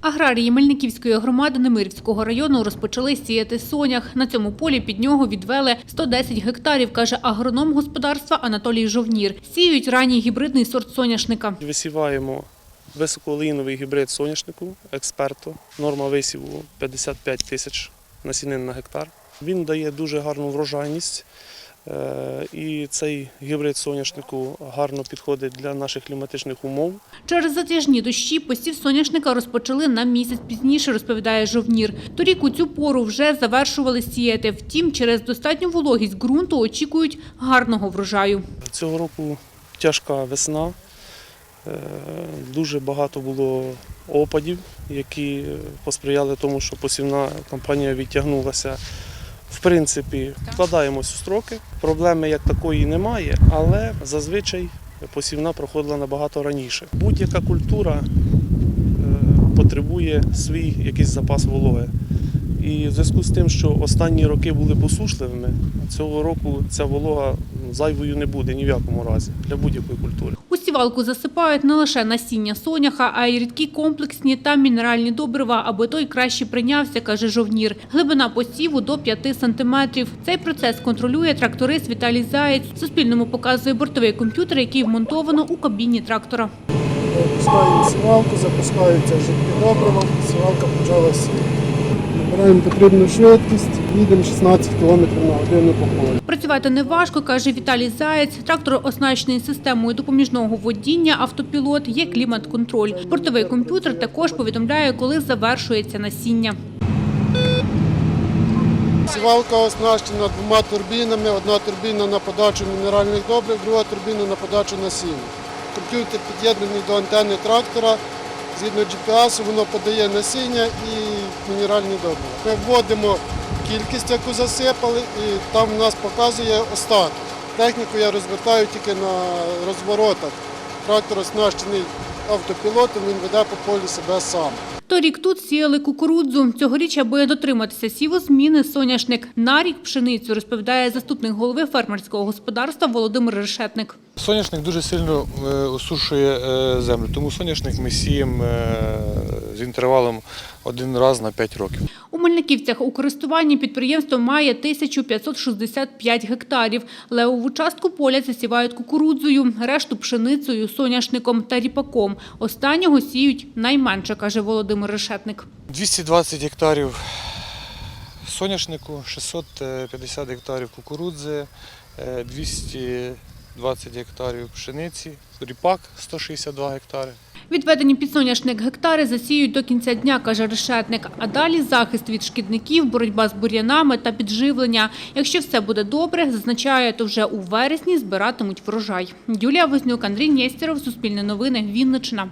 Аграрії Мельниківської громади Немирівського району розпочали сіяти сонях. На цьому полі під нього відвели 110 гектарів, каже агроном господарства Анатолій Жовнір. Сіють ранній гібридний сорт соняшника. Висіваємо високоолійновий гібрид соняшнику експерту. Норма висіву 55 тисяч насінин на гектар. Він дає дуже гарну врожайність. Е, І цей гібрид соняшнику гарно підходить для наших кліматичних умов. Через затяжні дощі посів соняшника розпочали на місяць пізніше, розповідає Жовнір. Торік у цю пору вже завершували сіяти. Втім, через достатню вологість ґрунту очікують гарного врожаю. Цього року тяжка весна. Е, Дуже багато було опадів, які посприяли тому, що посівна кампанія відтягнулася. В принципі, вкладаємось у строки. Проблеми як такої немає, але зазвичай посівна проходила набагато раніше. Будь-яка культура е, потребує свій якийсь запас вологи. І в зв'язку з тим, що останні роки були посушливими, цього року ця волога зайвою не буде ні в якому разі для будь-якої культури. У сівалку засипають не лише насіння соняха, а й рідкі комплексні та мінеральні добрива, аби той краще прийнявся, каже Жовнір. Глибина посіву до 5 сантиметрів. Цей процес контролює тракторист Віталій Заєць. Суспільному показує бортовий комп'ютер, який вмонтовано у кабіні трактора. Пускаємо сівалку, запускаються жидкі добрива, сівалка почала сіяти. Набираємо потрібну швидкість, їдемо 16 км на годину по полю. Працювати неважко, каже Віталій Заєць. Трактор оснащений системою допоміжного водіння, автопілот, є клімат-контроль. Бортовий комп'ютер також повідомляє, коли завершується насіння. Сівалка оснащена двома турбінами. Одна турбіна на подачу мінеральних добрив, друга турбіна на подачу насіння. Комп'ютер під'єднаний до антени трактора. Згідно GPS воно подає насіння і мінеральні добрива. Ми вводимо кількість, яку засипали, і там в нас показує остаток. Техніку я розвертаю тільки на розворотах. Трактор оснащений автопілотом, він веде по полі себе сам. Торік тут сіяли кукурудзу. Цьогоріч, аби дотриматися сівозміни, соняшник на рік пшеницю, розповідає заступник голови фермерського господарства Володимир Решетник. Соняшник дуже сильно е, осушує е, землю, тому соняшник ми сіємо е, з інтервалом один раз на 5 років. У Мельниківцях у користуванні підприємство має 1565 гектарів. Левову частку поля засівають кукурудзою, решту пшеницею, соняшником та ріпаком. Останнього сіють найменше, каже Володимир Решетник. 220 гектарів соняшнику, 650 гектарів кукурудзи, е, 220 гектарів пшениці, ріпак 162 гектари. Відведені під соняшник гектари засіють до кінця дня, каже Решетник. А далі захист від шкідників, боротьба з бур'янами та підживлення. Якщо все буде добре, зазначає, то вже у вересні збиратимуть врожай. Юлія Вознюк, Андрій Нєстєров, Суспільне новини, Вінниччина.